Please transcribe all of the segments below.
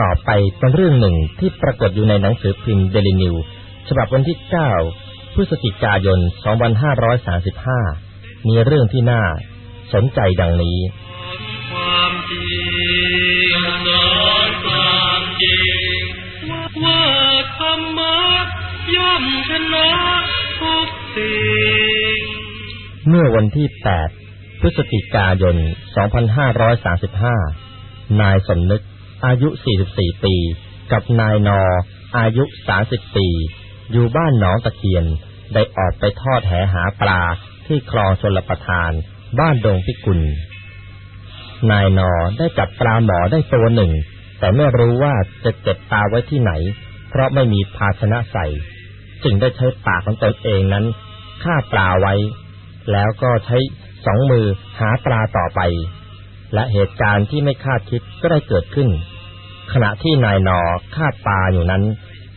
ต่อไปเป็นเรื่องหนึ่งที่ปรากฏอยู่ในหนังสือพิมพ์เดลินิว ฉบับวันที่ 9 พฤศจิกายน 2535 มีเรื่องที่น่าสนใจดังนี้ความจริงสอความจริงว่าธรรมะย่อมชนะทุกสิ่งเมื่อวันที่ 8 พฤศจิกายน 2535 นายสมนึก อายุ 44 ปี กับนายนอ อายุ 30 ปี อยู่บ้านหนองตะเคียน ได้ออกไปทอดแหหาปลาที่คลองชลประทาน บ้านดงพิกุล นายนอได้จับปลาหมอได้ตัวหนึ่ง แต่ไม่รู้ว่าจะเก็บปลาไว้ที่ไหน เพราะไม่มีภาชนะใส่ จึงได้ใช้ปากของตนเองนั้นฆ่าปลาไว้ แล้วก็ใช้สองมือหาปลาต่อไป และเหตุการณ์ที่ไม่คาดคิดก็ได้เกิดขึ้น ขณะที่นายนอฆ่าปลาอยู่นั้น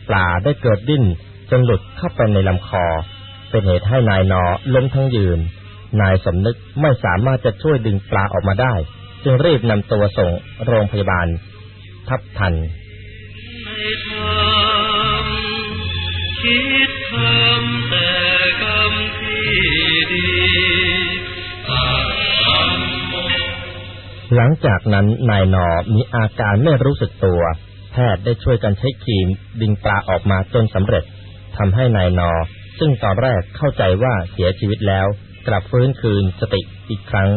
ปลาได้เกิดดิ้นจนหลุดเข้าไปในลำคอ เป็นเหตุให้นายนอล้มทั้งยืน นายสมนึกไม่สามารถจะช่วยดึงปลาออกมาได้ จึงรีบนำตัวส่งโรงพยาบาล ทับทันคิดทำแต่ หลังจากนั้นนายนอมีอาการไม่รู้สึกตัว แพทย์ได้ช่วยกันใช้ครีมดึงปลาออกมาจนสำเร็จทำให้นายนอ ซึ่งตอนแรกเข้าใจว่าเสียชีวิตแล้ว กลับฟื้นคืนสติอีกครั้ง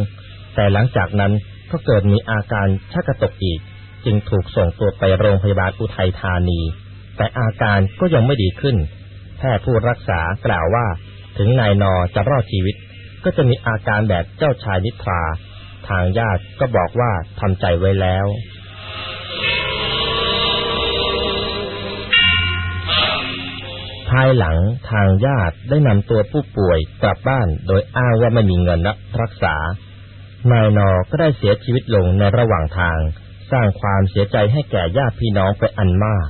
แต่หลังจากนั้นก็เกิดมีอาการชักกระตกอีก จึงถูกส่งตัวไปโรงพยาบาลอุทัยธานี แต่อาการก็ยังไม่ดีขึ้น แพทย์ผู้รักษากล่าวว่า ถึงนายนอจะรอดชีวิต ก็จะมีอาการแบบเจ้าชายนิทรา ทางญาติก็บอกว่าทำใจไว้แล้ว ภายหลังทางญาติได้นำตัวผู้ป่วยกลับบ้านโดยอ้างว่าไม่มีเงินรักษา นายนอก็ได้เสียชีวิตลงในระหว่างทาง สร้างความเสียใจให้แก่ญาติพี่น้องไปอันมาก